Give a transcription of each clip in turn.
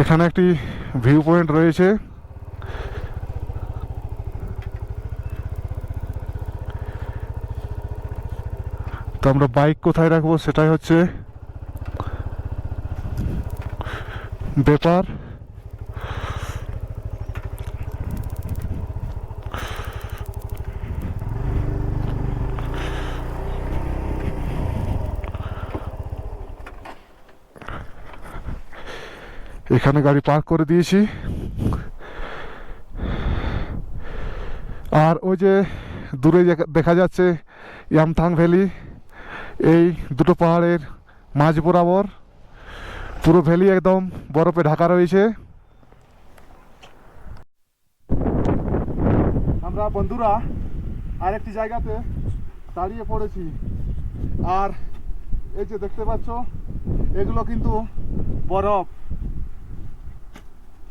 এখানে একটি view point রয়েছে। তো আমরা বাইক কোথায় রাখব সেটাই হচ্ছে ব্যাপার। এখানে গাড়ি পার্ক করে দিয়েছি। আর ওই যে দূরে দেখা যাচ্ছে ইয়ামথাং ভ্যালি, এই দুটো পাহাড়ের মাঝ বরাবর, পুরো ভ্যালি একদম বরফে ঢাকা রয়েছে। আমরা বন্ধুরা আরেকটি জায়গাতে দাঁড়িয়ে পড়েছি। আর এই যে দেখতে পাচ্ছ, এগুলো কিন্তু বরফ।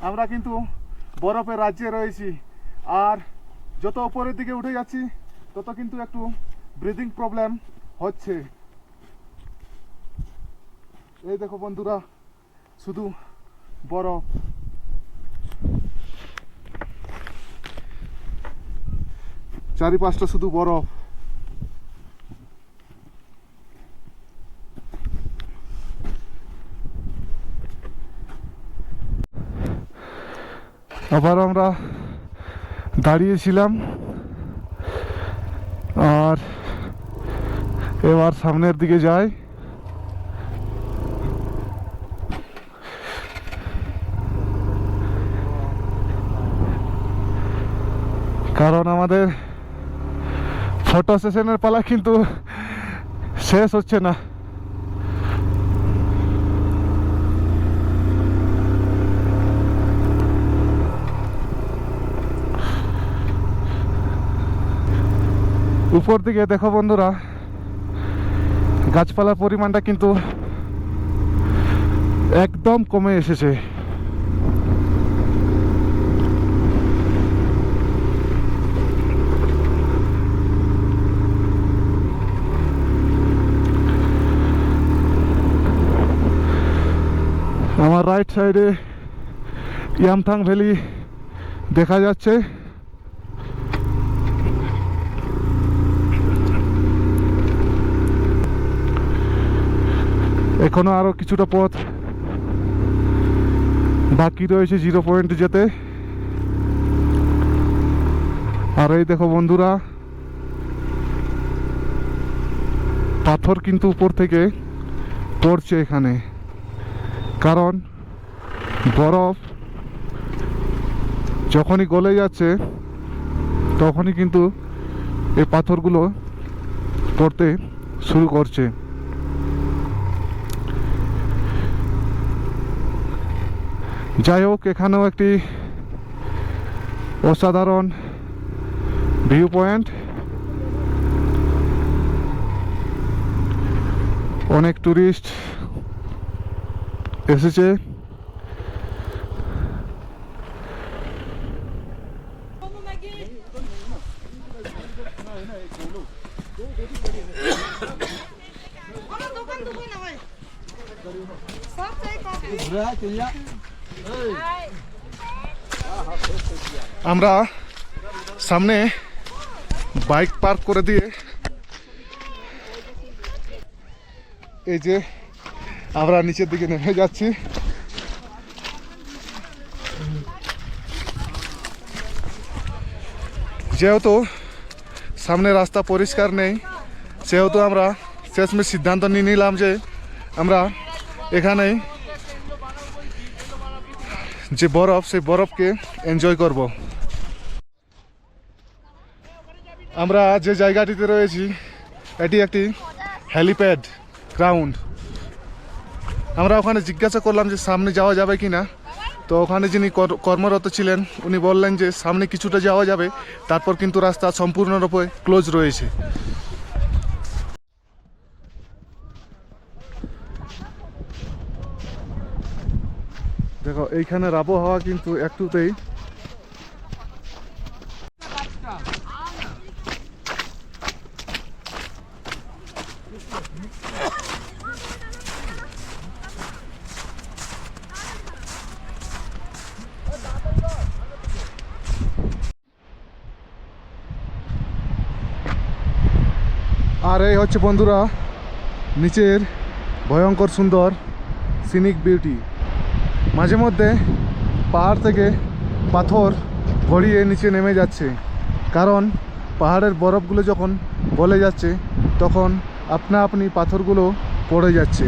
আমরা কিন্তু বরফের রাজ্যে রয়েছি। আর যত উপরের দিকে উঠে যাচ্ছি, তত কিন্তু একটু ব্রিদিং প্রবলেম হচ্ছে। এই দেখো বন্ধুরা, শুধু বরফ। চারিপাশটা শুধু বরফ। আবার আমরা দাঁড়িয়েছিলাম আর এবার সামনের দিকে যাই। কারণ আমাদের ফটো সেশনের পালা কিন্তু শেষ হচ্ছে না। উপর দিকে দেখো বন্ধুরা, গাছপালার পরিমাণটা কিন্তু একদম কমে এসেছে। আমার রাইট সাইডে ইয়ামথাং ভ্যালি দেখা যাচ্ছে। এখনও আরও কিছুটা পথ বাকি রয়েছে জিরো পয়েন্ট যেতে। আর এই দেখো বন্ধুরা, পাথর কিন্তু উপর থেকে পড়ছে এখানে। কারণ বরফ যখনই গলে যাচ্ছে, তখনই কিন্তু এই পাথরগুলো পড়তে শুরু করছে। যাই হোক এখানেও একটি অসাধারণ ভিউ পয়েন্ট অনেক টুরিস্ট এসেছে। আমার দোকান তো কই না ভাই সব চাই কফি। আমরা সামনে বাইক পার্ক করে দিয়ে এই যে আমরা নিচের দিকে নেমে যাচ্ছি। যেহেতু সামনে রাস্তা পরিষ্কার নেই, সেহেতু আমরা শেষমেশ সিদ্ধান্ত নিয়ে নিলাম যে আমরা এখানেই যে বরফ, সেই বরফকে এনজয় করব। আমরা যে জায়গাটিতে রয়েছি, এটি একটি হ্যালিপ্যাড গ্রাউন্ড আমরা ওখানে জিজ্ঞাসা করলাম যে সামনে যাওয়া যাবে কি না তো ওখানে যিনি কর- কর্মরত ছিলেন, উনি বললেন যে সামনে কিছুটা যাওয়া যাবে, তারপর কিন্তু রাস্তা সম্পূর্ণরূপে ক্লোজ রয়েছে। দেখো এইখানের আবহাওয়া কিন্তু একটুতেই আর এই হচ্ছে বন্ধুরা নিচের ভয়ঙ্কর সুন্দর সিনিক বিউটি মাঝে মধ্যে পাহাড় থেকে পাথর গড়িয়ে নিচে নেমে যাচ্ছে। কারণ পাহাড়ের বরফগুলো যখন গলে যাচ্ছে, তখন আপনা আপনি পাথরগুলো পড়ে যাচ্ছে।